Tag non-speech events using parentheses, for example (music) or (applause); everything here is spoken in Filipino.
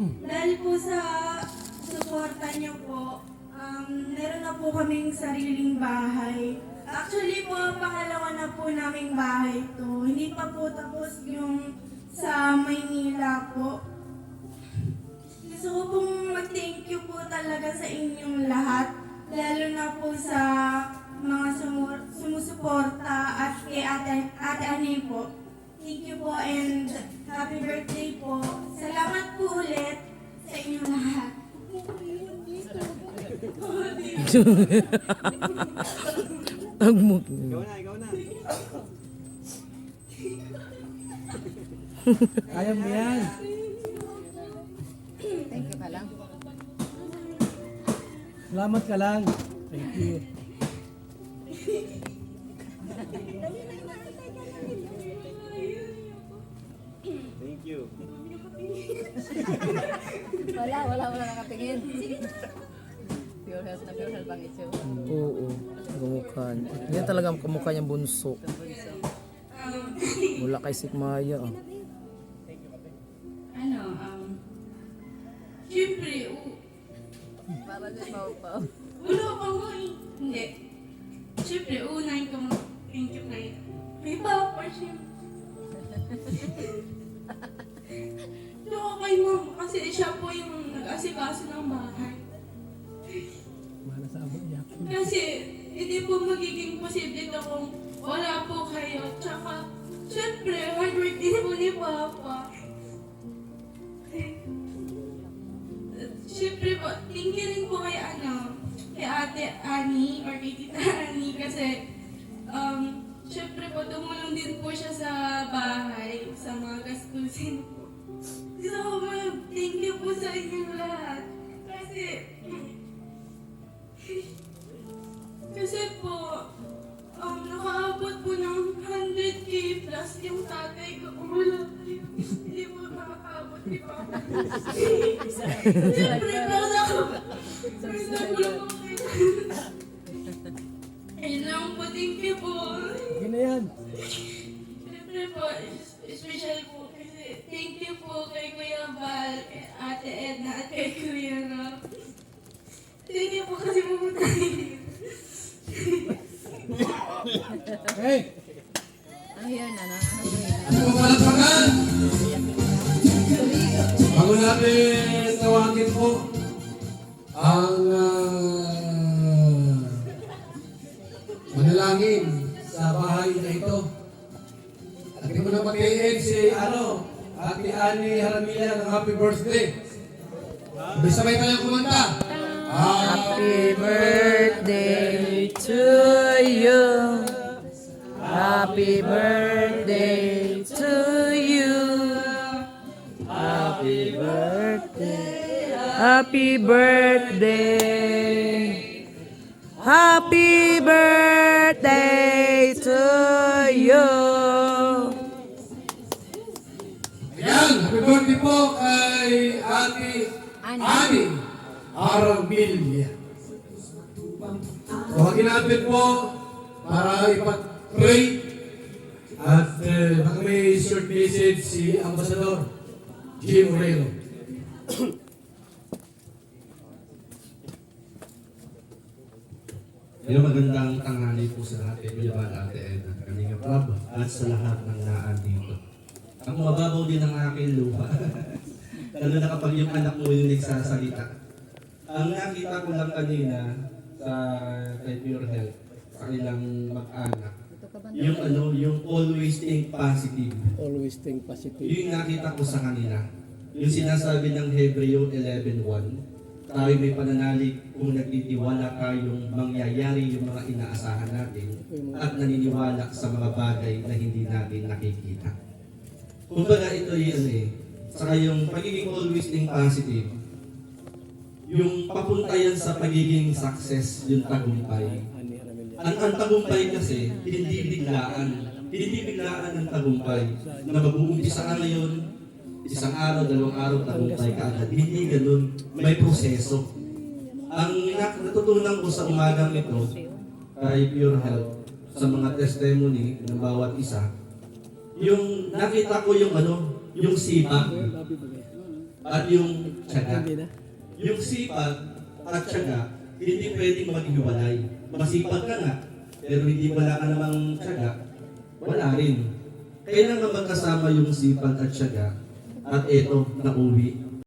Dahil po sa suporta niyo po, um, meron na po kaming sariling bahay. Actually po, pangalawa na po naming bahay to. Hindi pa po tapos yung sa Maynila po. Gusto ko pong mag-thank you po talaga sa inyong lahat. Lalo na po sa mga sumu- sumusuporta at kay ate, ate Ani po. Thank you po and happy birthday (laughs) Ang mo. Ikaw na, ikaw na. Kaya mo yan. Thank you ka lang. Salamat ka lang. Thank you. Thank you. Wala, wala, wala nakatingin. Pure health na pure health bang ito. Oo. Kamukha niya. Yan talaga ang kamukha niyang bunso. Wala kay Sikmaya. ah. Ano, um, Siyempre, u- Para din maupaw. wala pa nga eh. Hindi. Siyempre, unahin ko mag thank you kay may papa siyempre. Tsaka (laughs) kay mama kasi siya po yung nag-asikaso ng bahay. Hindi po magiging posible na kung wala po kayo. Tsaka, syempre, hard work din po ni Papa. Syempre po, thank you rin po kay ano, kay Ate Annie or kay Tita Annie kasi um, syempre po, tumulong din po siya sa bahay, sa mga gastusin po. So, thank you po sa inyong lahat. Kasi Siyempre, proud ako. Lang po kayo. Ayun lang po, thank you po. Sige na yan. Siyempre po, special po kasi thank you po kay Kuya Val, kay Ate Edna, at kay Kuya Rob. Thank you po kasi pumunta kayo. Hey! Ano yan, ano? Ano ba yan? Ano ba natin tawagin po ang ah, manalangin sa bahay na ito. At hindi mo na patiin si ano, Ate Ani Haramilla ng happy birthday. Sabay tayo kumanta. Happy birthday to you. Happy birthday Happy birthday. Happy birthday to you. Ayan, happy birthday po kay Ate Ani. Ani Arabilia. Tawagin natin po para ipag-pray at uh, baka may short message si Ambassador Jim Moreno. Pero magandang tanghali po sa lahat, Kuya Bal, Ate Ed, at Kalinga Prab, at sa lahat ng naan dito. Ang mababaw din ang aking lupa. (laughs) Lalo na kapag yung anak mo yung nagsasalita. Ang nakita ko lang kanina sa kay Pure Health, sa kanilang mag-anak, yung ano, yung always think positive. Always think positive. Yun yung nakita ko sa kanila. Yung sinasabi ng Hebreo 11.1, tayo may pananalig kung nagtitiwala tayong mangyayari yung mga inaasahan natin at naniniwala sa mga bagay na hindi natin nakikita. Kumbaga ito ano eh, saka yung pagiging always think positive, yung papunta yan sa pagiging success, yung tagumpay. Ang, ang tagumpay kasi, hindi biglaan. Hindi biglaan ang tagumpay. Na mag-uumpisa ka ngayon, isang araw, dalawang araw, tagumpay ka agad. Hindi ganun. May proseso. Ang na- natutunan ko sa umagang ito, kay Pure Health, sa mga testimony ng bawat isa, yung nakita ko yung ano, yung sipag. At yung tiyaga. Yung sipag at tiyaga, hindi pwedeng maghiwalay. Masipag ka nga, pero hindi wala ka namang tiyaga, wala rin. Kailangan magkasama yung sipag at tiyaga at eto, nauwi